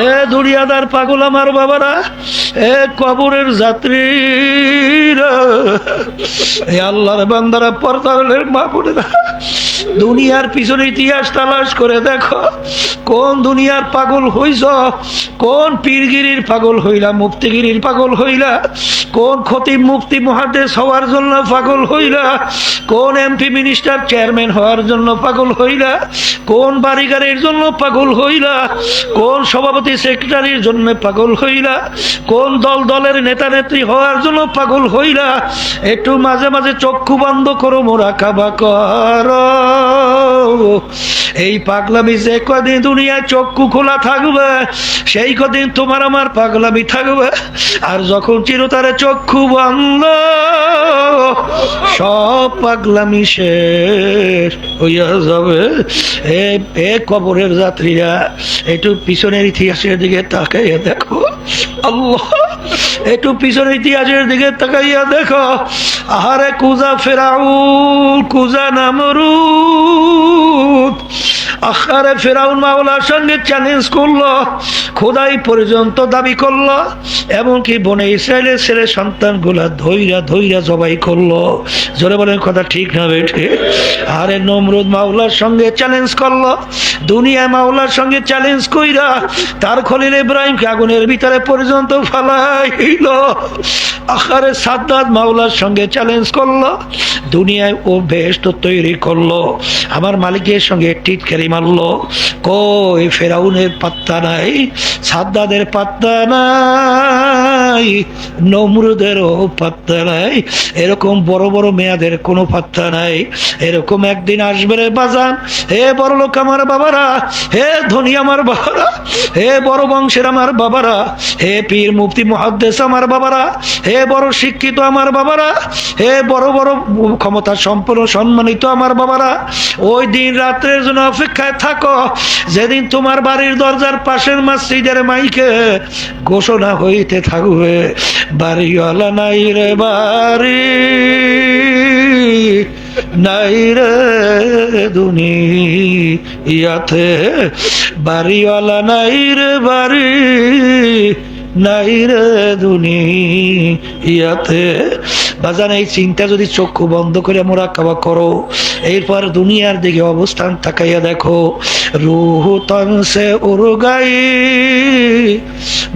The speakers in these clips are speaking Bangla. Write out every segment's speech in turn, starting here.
এ দুনিয়াদার পাগল আমার বাবারা এ কবরের যাত্রীরা এ আল্লাহর বান্দারা পর্দারের মা বোনেরা। দুনিয়ার পিছনে ইতিহাস তালাশ করে দেখো, কোন দুনিয়ার পাগল হইছ, কোন পীরগিরির পাগল হইলা, মুক্তিগিরির পাগল হইলা, কোন খতিব মুফতি মহাদেশ হওয়ার জন্য পাগল হইলা, কোন এমপি মিনিস্টার চেয়ারম্যান হওয়ার জন্য পাগল হইলা, কোন বাড়িগারের জন্য পাগল হইলা, কোন সভাপতি সেক্রেটারির জন্য পাগল হইলা, কোন দল দলের নেতা নেত্রী হওয়ার জন্য পাগল হইলা, একটু মাঝে মাঝে চক্ষু বন্ধ করো, মোরা কাবা কর। এই পাগলামি যে কদিন দুনিয়ায় চক্ষু খোলা থাকবে, সেই কদিন তোমার আমার পাগলামি থাকবে। আর যখন চিরতারে চক্ষু বন্ধ, সব পাগলামি শেষ হইয়া যাবে। এ কবরের যাত্রীরা, একটু পিছনের ইতিহাসের দিকে তাকাইয়া দেখো। আল্লাহ, একটু পিছনের ইতিহাসের দিকে তাকাইয়া দেখো। আহারে কুজা ফেরাউল কুজা আখারে ফেরাউন মাওলার সঙ্গে চ্যালেঞ্জ করল, খোদাই পর্যন্ত দাবি করল, এমনকি বনে ইসরায়েলের ছেলে সন্তানগুলা ধৈরা ধৈরা জবাই করল। জোরে বলেন, কথা ঠিক না, বেঠে? আরে নমরুদ মাওলার সঙ্গে চ্যালেঞ্জ করল। দুনিয়া মাওলার সঙ্গে চ্যালেঞ্জ কইরা তার খলিল ইব্রাহিমকে আগুনের ভিতরে পর্যন্ত ফালাইল। আখারে সাদ্দাত মাওলার সঙ্গে চ্যালেঞ্জ করল। দুনিয়ায় ও বেহেস্ত তৈরি করল। আমার মালিকের সঙ্গে টিট খেলি মারলো। কই ফেরাউনের পাত্তা নাই, সাদ্দাদের পাত্তা নাই, নমরুদেরও পাত্তা নাই, এরকম বড় বড় মেয়াদের কোনো পাত্তা নাই, এরকম একদিন আসবে রে বাজান। হে বড় লোক আমার বাবারা, হে ধনী আমার বাবারা, হে বড় বংশের আমার বাবারা, হে পীর মুফতি মহাদ্দেশ আমার বাবারা, হে বড় শিক্ষিত আমার বাবারা, হে বড় বড় ক্ষমতা সম্পন্ন সম্মানিত আমার বাবারা, ওই দিন রাত্রের জন্য অপেক্ষায় থাকো। যেদিন তোমার বাড়ির দরজার পাশের মসজিদের মাইকে ঘোষণা হইতে থাকবে, বাড়িওয়ালা নাই রে বাড়ি। নাই রে দুনিয়াতে। বাড়িওয়ালা নাই রে বাড়ি নাই রে দুনিয়াতে। বাজান, এই চিন্তা যদি চক্ষু বন্ধ করে মোরা কাবা করো, এরপর দুনিয়ার দিকে অবস্থান তাকাইয়া দেখো, রুহ তনসে উরগাই,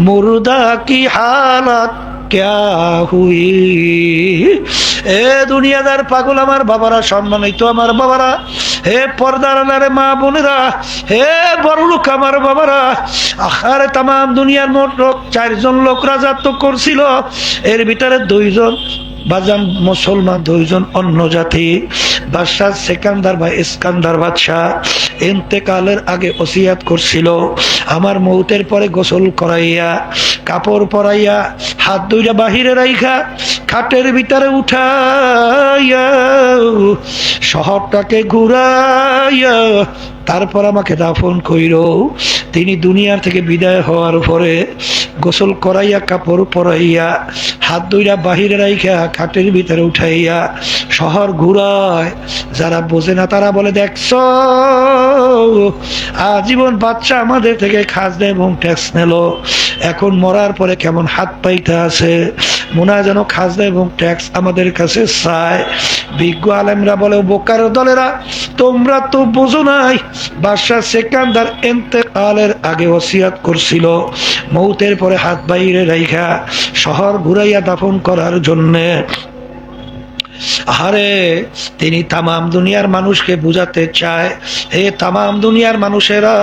মুর্দা কি হালাত, ক্যা হুই? এ দুনিয়াদার পাগল আমার বাবারা, সম্মানিত আমার বাবারা, হে পর্দার মা বোনেরা, হে বড় লোক আমার বাবারা আহারে তাম দুনিয়ার মোট লোক, চারজন লোক রাজত্ব করছিল, এর ভিতরে দুইজন বাজান মুসলমান দুইজন অন্য জাতি। বাদশাহ সেকান্দার বা ইস্কান্দার বাদশাহ ইন্তেকালের আগে ওসিয়াত করছিল। আমার মৌতের পরে গোসল করাইয়া, কাপড় পরাইয়া, হাত দুইটা বাহিরে রাইখা, খাটের ভিতরে উঠাইয়া, শহরটাকে ঘুরাইয়া তারপর আমাকে দাফন কইর। তিনি দুনিয়ার থেকে বিদায় হওয়ার পরে গোসল করাইয়া, কাপড় পরাইয়া, হাত দুইরা বাহিরে রাইখা, খাটের ভিতরে উঠাইয়া শহর ঘুরায়। যারা বোঝে না তারা বলে, দেখছ, আজীবন বাচ্চা আমাদের থেকে খাজনা এবং ট্যাক্স নিল। এখন মরার পরে কেমন হাত পাইতে আছে? মনে হয় যেন খাজনা এবং ট্যাক্স আমাদের কাছে চায়। বিজ্ঞ আলেমরা বলে, বোকার দলেরা, তোমরা তো বোঝো নাই, বাদশাহ সেকান্দার এন্তেকালের আগে ওসিয়াত করছিল। মৌতের পরে হাত বাইরে রাইখা, শহর ঘুরাইয়া দাফন করার জন্যে আরে তিনি তামাম দুনিয়ার মানুষকে বুঝাতে চায়। হে তামাম দুনিয়ার মানুষেরা,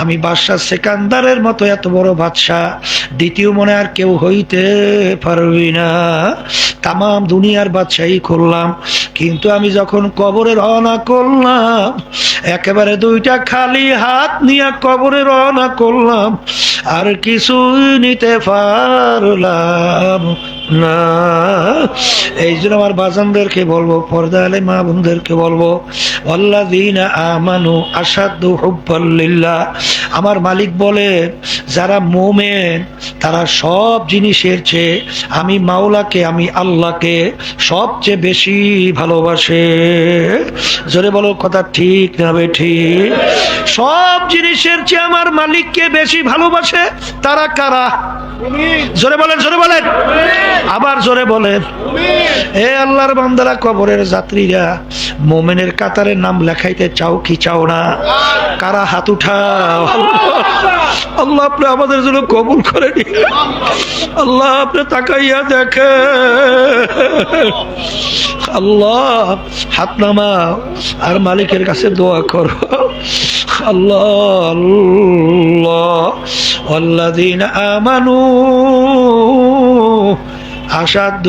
আমি বাদশাহ সেকান্দারের মতো এত বড় বাদশাহ, দ্বিতীয় মনে আর কেউ হইতে পারবি না। তামাম দুনিয়ার বাদশাহী করলাম কিন্তু আমি যখন কবরে রওনা করলাম, একেবারে দুইটা খালি হাত নিয়ে কবরে রওনা করলাম, আর কিছুই নিতে পারলাম না। এই জন্য আমার বাজানদেরকে বলব, পর্দা আলে মা বোনদেরকে বলব অল্লাদিন আমানু আসাদু হুব্বাল্লিল্লাহ আমার মালিক বলে, যারা মোমেন তারা সব জিনিসের চেয়ে আমি মাওলাকে, আমি আল্লাহকে সবচেয়ে বেশি ভালোবাসে। জোরে বলো কথা ঠিক না ঠিক? সব জিনিসের চেয়ে আমার মালিককে বেশি ভালোবাসে তারা কারা? জোরে বলেন জোরে বলেন। আবার জোরে বলেন। এ আল্লাহর বান্দারা, কবরের যাত্রীরা, মোমেনের কাতারে নাম লেখাইতে চাও কি চাও না? কারা হাত উঠাও? আল্লাহ, আপনি আমাদের জন্য কবুল করে নিন। আল্লাহ আপনি তাকাইয়া দেখে আল্লাহ, হাত নামা আর মালিকের কাছে দোয়া কর। আল্লাহ আল্লাদিন আমানু আসাদ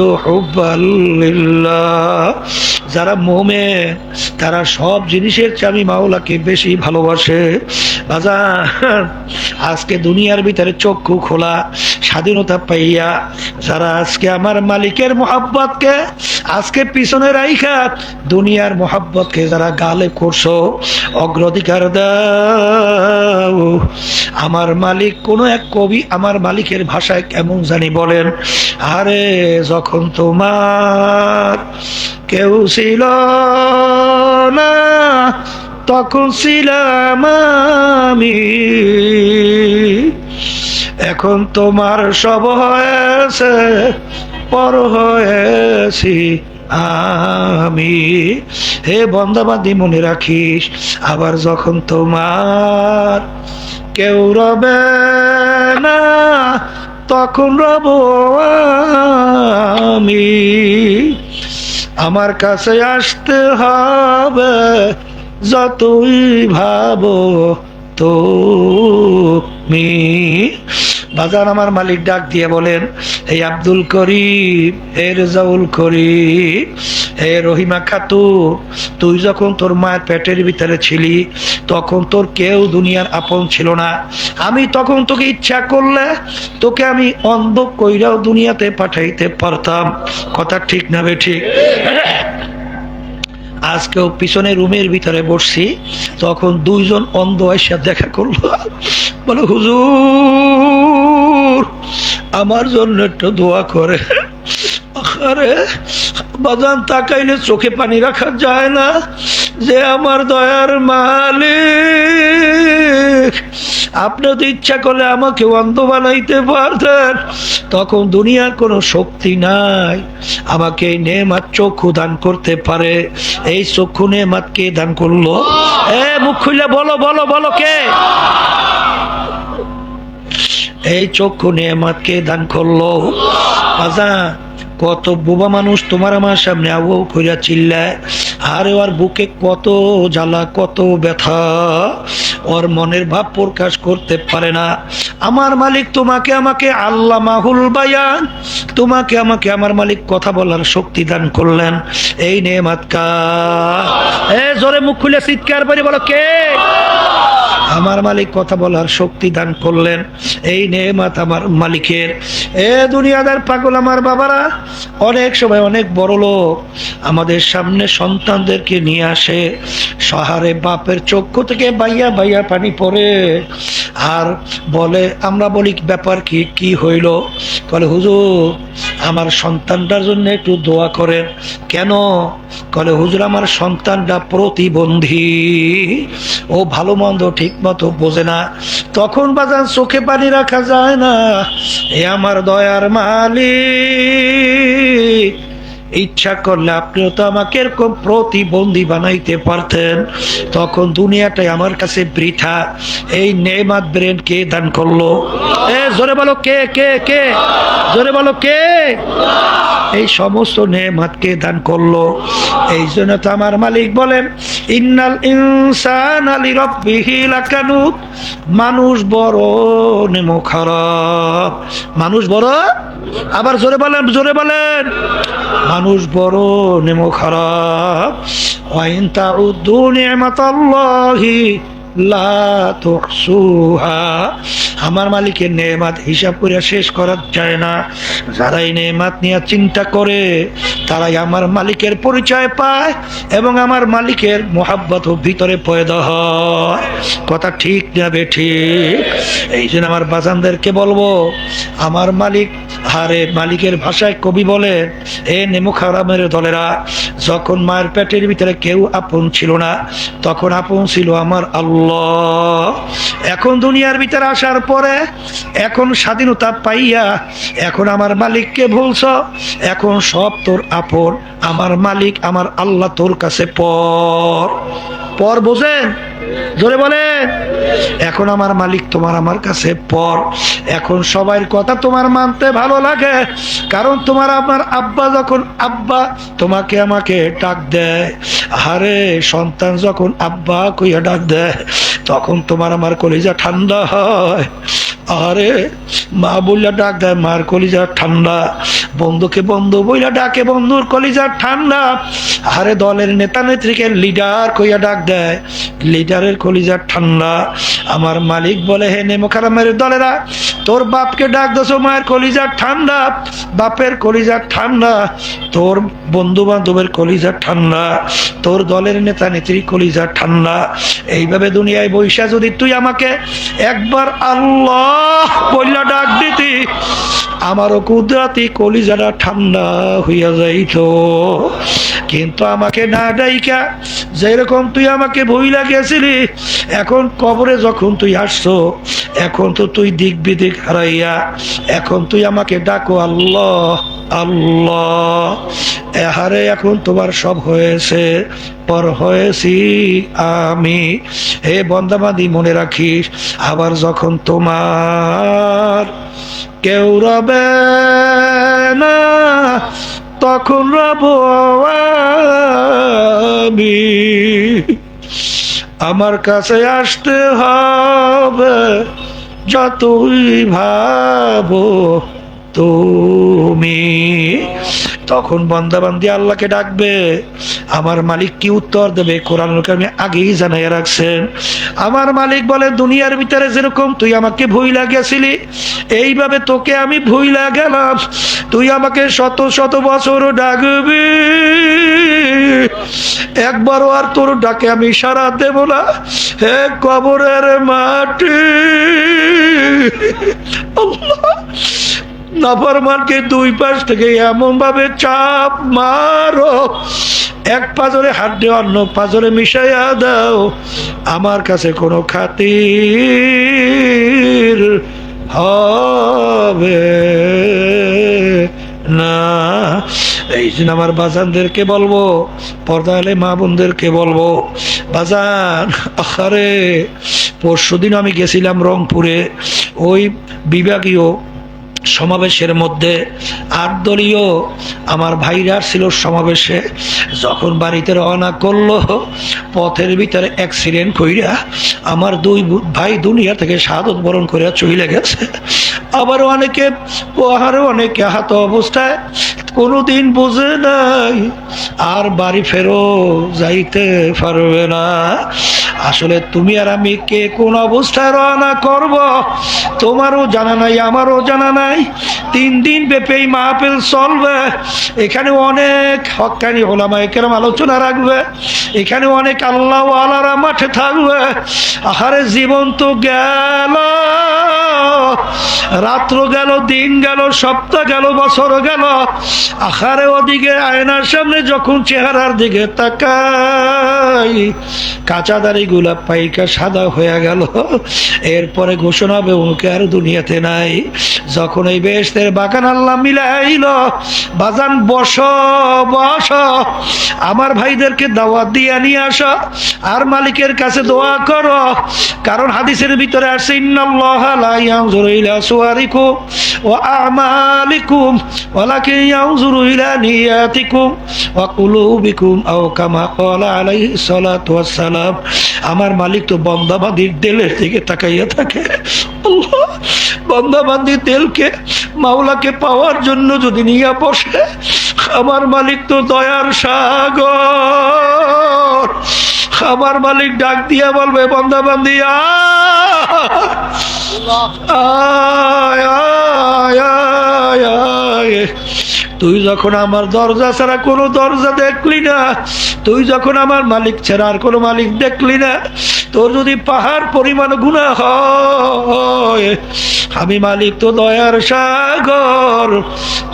যারা মোমেন, তারা সব জিনিসের চামি মাওলাকে বেশি ভালোবাসে। বাজার। আজকে দুনিয়ার ভিতরে চক্ষু খোলা, স্বাধীনতা পাইয়া, যারা আজকে আমার মালিকের মোহাব্বতকে আজকে পিছনে রাইখা, দুনিয়ার মোহাব্বতকে যারা গালে করছ, অগ্রাধিকার দাও। আমার মালিক, কোনো এক কবি আমার মালিকের ভাষায় কেমন জানি বলেন, আরে, যখন তোমার কেউ ছিল না তখন ছিলাম আমি। এখন তোমার সব হয়েছে, পর হয়েছি আমি। হে বন্দাবাদি মনে রাখিস, আবার যখন তোমার কেউ রবে না, তখন রব আমি। আমার কাছে আসতে হবে যতই ভাবো মি বাজার আমার মালিক ডাক দিয়ে বলেন এই আব্দুল করিম, হে রেজাউল করিম, হে রহিমা খাতুন, তুই যখন তোর মায়ের পেটের ভিতরে ছিলি, তখন তোর কেউ দুনিয়ার আপন ছিল না। আমি তখন তোকে ইচ্ছা করলে তোকে আমি অন্ধ কইরাও দুনিয়াতে পাঠাইতে পারতাম। কথা ঠিক না বে ঠিক? আজকেও পিছনে রুমের ভিতরে বসছি, তখন দুইজন অন্ধ এসে দেখা করল। বলে, হুজুর, আমার জন্য একটু দোয়া করে। আরে বাজান তাকাইলে চোখে পানি রাখা যায় না, যে আমার দয়ার মালিক। আপনি তো ইচ্ছা করলে আমাকে অন্ধ বানাইতে পারতেন। তখন দুনিয়ার কোনো শক্তি নাই। আমাকে এই নেমাত চক্ষু দান করতে পারে। এই চক্ষু নেমাত কে দান করল? এ, মুখ খুলে বলো বলো বলো কে? এই চক্ষু নেমাত কে দান করল? বাজা কত বোবা মানুষ তোমার আমার সামনে আবু কইরা চিল্লায়, আরে ওর বুকে কত জ্বালা, কত ব্যথা। ওর মনের ভাব প্রকাশ করতে পারে না। আমার মালিক তোমাকে আমাকে আল্লাহ মাহুল বায়ান, তোমাকে আমাকে আমার মালিক কথা বলার শক্তি দান করলেন। এই নে মাতকা এ জোরে মুখ খুলে চিৎকার করে বলো কে? আমার মালিক কথা বলার শক্তি দান করলেন। এই নেমাত আমার মালিকের। এ দুনিয়াদার পাগল আমার বাবারা, অনেক সময় অনেক বড় লোক আমাদের সামনে সন্তানদেরকে নিয়ে আসে। শহরে বাপের চক্ষু থেকে বাইয়া বাইয়া পানি পড়ে। আর বলে, আমরা বলি, ব্যাপার কি কি হইল? বলে, হুজুর, আমার সন্তানটার জন্য একটু দোয়া করেন। কেন? কলে হুজুর, আমার সন্তানটা প্রতিবন্ধী। ও ভালো মন্দ ঠিক মতো বোঝে না। তখন বাজান চোখে পানি রাখা যায় না। এ আমার দয়ার মালিক। ইচ্ছা করলে আপনিও তো আমাকে এরকম প্রতিবন্ধী বানাইতে পারতেন। তখন দুনিয়াটাই আমার কাছে বৃথা। এই নেমাত ব্রেন কে দান করল? এ, জোরে বলো কে কে কে? জোরে বলো কে? এই সমস্ত নেমাতকে দান করল? এই জন্য তো আমার মালিক বলেন, ইন্নাল ইনসান আলী রব্বিহি লাকানুত। মানুষ বড় নেমো খারাপ। মানুষ বড়? আবার জোরে বলেন জোরে বলেন। মানুষ বড় নেমো খারাপ। ওয়াইন তাউদ্দু উদ্দু তুহসুহা আমার মালিকের নেমাত হিসাব করে শেষ করা যায় না। যারা এই নেমাত নিয়ে চিন্তা করে, তারাই আমার মালিকের পরিচয় পায় এবং আমার মালিকের মোহাব্বত ভিতরে পয়দা হয়। কথা ঠিক যাবে ঠিক? এই জন্য আমার বাজানদেরকে বলব, আমার মালিক হারে মালিকের ভাষায় কবি বলে এ নেমু খারামের দলেরা, যখন মায়ের পেটের ভিতরে কেউ আপন ছিল না, তখন আপন ছিল আমার আল্লাহ। এখন দুনিয়ার ভিতরে আসার পরে, এখন স্বাধীনতা পাইয়া, এখন আমার মালিককে ভুলছ, এখন সব তোর আপন। আমার মালিক, আমার আল্লাহ তোর কাছে পর। পর বোঝেন? জোরে বলেন এখন আমার মালিক তোমার আমার কাছে পর। এখন সবার কথা তোমার মানতে ভালো লাগে। কারণ তোমার আমার আব্বা যখন আব্বা তোমাকে আমাকে ডাক দেয় আরে সন্তান যখন আব্বা কইয়া ডাক দেয়, তখন তোমার আমার কলিজা ঠান্ডা হয়। আরে মা বললা ডাক দেয়, মার কলিজা ঠান্ডা। বন্ধুকে বন্ধু বইলা ডাকে, বন্ধুর কলিজা ঠান্ডা। আরে দলের নেতা নেত্রীকে লিডার কইয়া ডাক দেয়। লিডারের কলিজা ঠান্ডা। আমার মালিক বলে, হে নেমখারামের দলেরা, তোর বাপকে ডাক দোছো, মায়ের কলিজা ঠান্ডা, বাপের কলিজা ঠান্ডা, তোর বন্ধু বান্ধবের কলিজা ঠান্ডা, তোর দলের নেতা নেত্রী কলিজা ঠান্ডা। এইভাবে দুনিয়ায় বৈশা যদি তুই আমাকে একবার আল্লাহ বললা ডাক দিতি আমারও কুদরাতি কলিজাটা ঠান্ডা হইয়া যাইত। কিন্তু আমাকে না ডাইকা, যেরকম তুই আমাকে বই লাগিয়েছিলি এখন কবরে যখন তুই আসছো, এখন তো তুই দিক বিদিক হারাইয়া, এখন তুই আমাকে ডাকো, আল্লাহ আল্লাহ। এহারে এখন তোমার সব হয়েছে, পর হয়েছি আমি। হে বন্দাবাদি, মনে রাখিস, আবার যখন তোমার কেউ রবে না, তখন রব আমি। আমার কাছে আসতে হবে, যতই ভাবো তুমি। তখন বন্দাবান্দি আল্লাহকে ডাকবে আমার মালিক কি উত্তর দেবে? কোরআন আমি আগেই জানাইয়া রাখছেন, আমার মালিক বলে, দুনিয়ার ভিতরে যেরকম তুই আমাকে ভুই লাগিয়েছিলি এইভাবে তোকে আমি ভুইলা গেলাম তুই আমাকে শত শত বছর ডাকবি। একবারও আর তোর ডাকে আমি সারা দেব না। হে কবরের মাটি। নাফরমানকে দুই পাশ থেকে এমন ভাবে চাপ মারো। এক পাজরে দিয়ে অন্য পাজরে মিশাইয়া দাও। আমার কাছে কোনো খাতির হবে না। এই জন্য আমার বাজানদেরকে বলব পর্দা হলে মা বোনদেরকে বলব, বাজান আরে পরশু দিন আমি গেছিলাম রংপুরে। ওই বিভাগীয় সমাবেশের মধ্যে আট দলীয় আমার ভাইরা ছিল সমাবেশে। যখন বাড়িতে রওনা করল, পথের ভিতরে অ্যাক্সিডেন্ট কইরা আমার দুই ভাই দুনিয়া থেকে সাদত বরণ করে চলে গেছে। আবার অনেকে আরও অনেকে আহত অবস্থায়। কোনোদিন বুঝে নাই, আর বাড়ি ফেরো যাইতে পারবে না। আসলে তুমি আর আমি কে কোন অবস্থায় রওনা করব? তোমারও জানা নাই, আমারও জানা নাই। তিন দিন ব্যাপী এই মাহফিল চলবে। এখানে অনেক হকানি ওলামা একেরাম আলোচনা রাখবে। এখানে অনেক আল্লাহ আলারা মাঠে থাকবে। আহারে জীবন তো গেল। রাত্র গেল, দিন গেল, সপ্তাহ গেল, বছর গেল। আহারে ওদিকে আয়নার সামনে যখন চেহারার দিকে তাকাই, কাঁচা দাড়িগুলা পাইকা সাদা হয়ে গেল। এরপরে ঘোষণা হবে উনকে আর দুনিয়াতে নাই। যখন এই বেশদের বাগান আল্লাহ মিলাইল, বাজান, বস বস, আমার ভাইদেরকে দাওয়াত দিয়ে নিয়ে আসো, আর মালিকের কাছে দোয়া করো, কারণ হাদিসের ভিতরে আসছে সালাম আমার মালিক তো বন্দাবাদির দিলের দিকে তাকাইয়া থাকে। আল্লাহ বন্দাবান্দির তেলকে মাওলাকে পাওয়ার জন্য যদি নিয়ে বসে, আমার মালিক তো দয়ার সাগর। আমার মালিক ডাক দিয়া বলবে বান্দিয়া আয় আয় আয় আয়। তুই যখন আমার দরজা ছাড়া কোনো দরজা দেখলি না, তুই যখন আমার মালিক ছাড়া আর কোনো মালিক দেখলি না, তোর যদি পাহাড় পরিমাণ গুণা হয়, আমি মালিক তো দয়ার সাগর,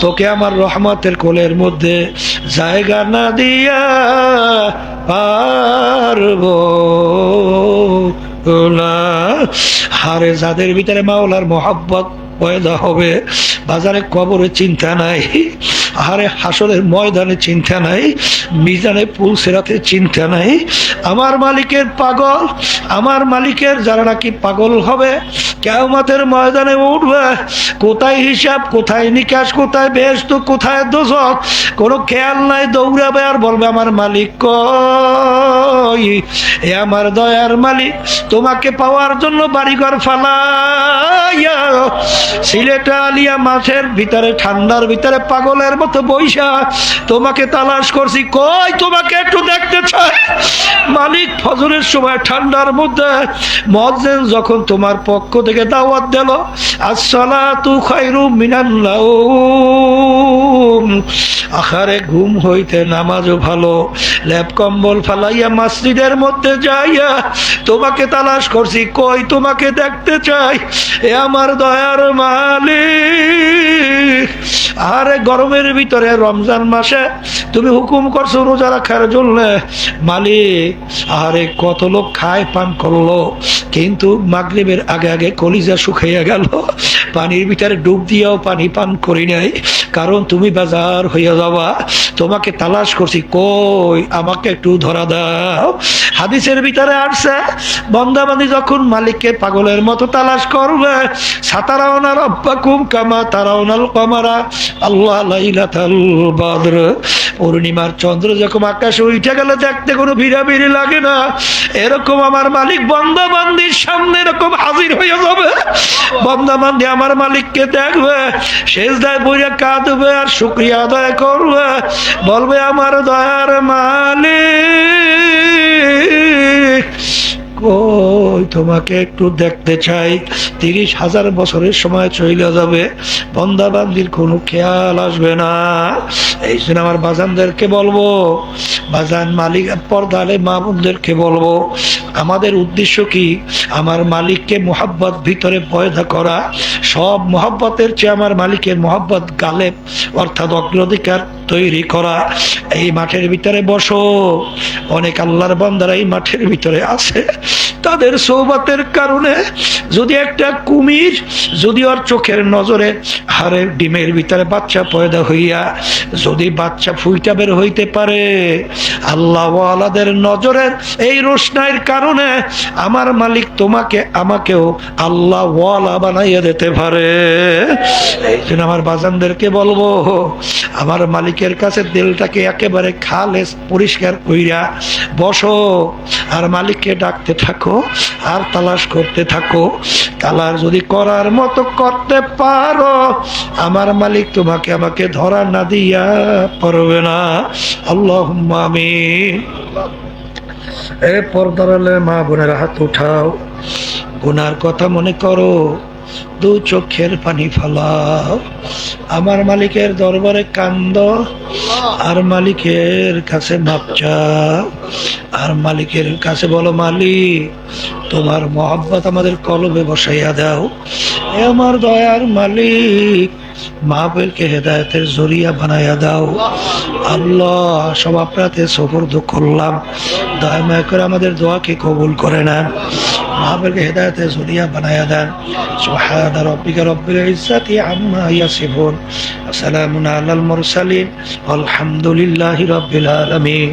তোকে আমার রহমতের কোলের মধ্যে জায়গা না দিয়া পারব। হারে যাদের ভিতরে মাওলার মোহাব্বত পয়দা হবে বাজারে কবরের চিন্তা নাই। আহারে হাসরের ময়দানে চিন্তা নাই, মিজানে পুল সেরাতে চিন্তা নাই। আমার মালিকের পাগল, আমার মালিকের যারা নাকি পাগল হবে কেমতের ময়দানে উঠবে। কোথায় হিসাব, কোথায় নিকাশ, কোথায় বেশ তো কোথায় দোষক কোনো খেয়াল নাই, দৌড়াবে আর বলবে, আমার মালিক কই? এ আমার দয়ার মালিক, তোমাকে পাওয়ার জন্য বাড়িঘর ফালাইয়া সিলেটা আলিয়া মাছের ভিতরে, ঠান্ডার ভিতরে পাগলের মতো বৈশা, তোমাকে তালাশ করছি। কই তোমাকে একটু দেখতে চাই? মালিক ফজরের সময় ঠান্ডার মধ্যে মজ্জেন যখন তোমার পক্ষ থেকে দাওয়াত দিল, আসসালাতু খায়রু মিনাল্লাহ আখারে ঘুম হইতে নামাজও ভালো ল্যাপ কম্বল ফালাইয়া মাসজিদের মধ্যে যাইয়া তোমাকে তালাশ করছি। কই তোমাকে দেখতে চাই? এ আমার দয়ার মালিক। আরে গরমের ভিতরে রমজান মাসে তুমি হুকুম করছ রোজা রাখার জন্য। মালিক আরে কত লোক খায়, পান করল। কিন্তু মাগরিবের আগে আগে কলিজা শুকাইয়া গেল। পানির ভিতরে ডুব দিয়েও পানি পান করি নাই। কারণ তুমি বাজার হইয়া যাবা। তোমাকে তালাশ করছি, কই, আমাকে একটু ধরা দাও। হাদিসের ভিতরে আসছে বন্দাবান্দি যখন মালিককে পাগলের মতো তালাশ করবে সাতারাওনা রব্বাকুম কামা তারাওনাল কমারা। আল্লাহ লাইলাতাল বদর। পূর্ণিমার চন্দ্র যখন আকাশে উঠে গেলে, দেখতে কোনো ভিড়াভিড়ি লাগে না। এরকম আমার মালিক বন্দাবান্দির সামনে এরকম হাজির হয়ে যাবে। বন্দাবান্দি আমার মালিককে দেখবে শেষ দায় বইয়া কাঁদবে আর শুক্রিয়া আদায় করবে। বলবে, আমার দয়ার মালিক কই তোমাকে একটু দেখতে চাই। তিরিশ হাজার বছরের সময় চলে যাবে। বন্দাবান্দির কোনো খেয়াল আসবে না। এই জন্য আমার বাজানদেরকে বলব। বাজান মালিক পর্দালে মা বোনদেরকে বলব। আমাদের উদ্দেশ্য কি? আমার মালিককে মোহাব্বত ভিতরে পয়দা করা। সব মোহাব্বতের চেয়ে আমার মালিকের মোহাব্বত গালে অর্থাৎ অগ্রাধিকার তৈরি করা। এই মাঠের ভিতরে বসো। অনেক আল্লাহর বান্দারা এই মাঠের ভিতরে আছে। তাদের সৌবাতের কারণে যদি একটা কুমির যদি ওর চোখের নজরে হারের ডিমের ভিতরে বাচ্চা পয়দা হইয়া যদি বাচ্চা ফুইটা বের হইতে পারে আল্লাহ আলাদের নজরের এই রোশনাইয়ের কারণে আমার মালিক তোমাকে, আমাকেও আল্লাহ ওয়ালা বানাইয়া দিতে পারে। এই জন্য আমার বাজানদেরকে বলব, আমার মালিকের কাছে দিলটাকে একেবারে খালেস পরিষ্কার কইরা বসো, আর মালিককে ডাকতে থাকো। আর তালাশ করতে থাকো। তালাশ যদি করার মতো করতে পারো, আমার মালিক তোমাকে আমাকে ধরা না দিয়া পারবে না। আল্লাহ আমি এ পর্দারালে মা বোনের হাত উঠাও। গুনার কথা মনে করো। দু চোখের পানি ফালাও। আমার মালিকের দরবারে কান্দ। আর মালিকের কাছে মাপ চাও। আর মালিকের কাছে বলো, মালিক, তোমার মহব্বত আমাদের কলবে বসাইয়া দাও। এ আমার দয়ার মালিক মাহবেলকে হেদায়তের জরিয়া বানাইয়া দাও। আল্লাহ, সব আপনাতে সফর্দ করলাম। দয়া করে আমাদের দোয়াকে কবুল করে নেন। মাহবেলকে হেদায়তের জরিয়া বানাইয়া দেন। সুবহান রব্বিকা রব্বিল ইজ্জাতি আম্মা ইয়াসিফুন। সালামুন আলাল মুরসালিন। আলহামদুলিল্লাহি রাব্বিল আলামিন।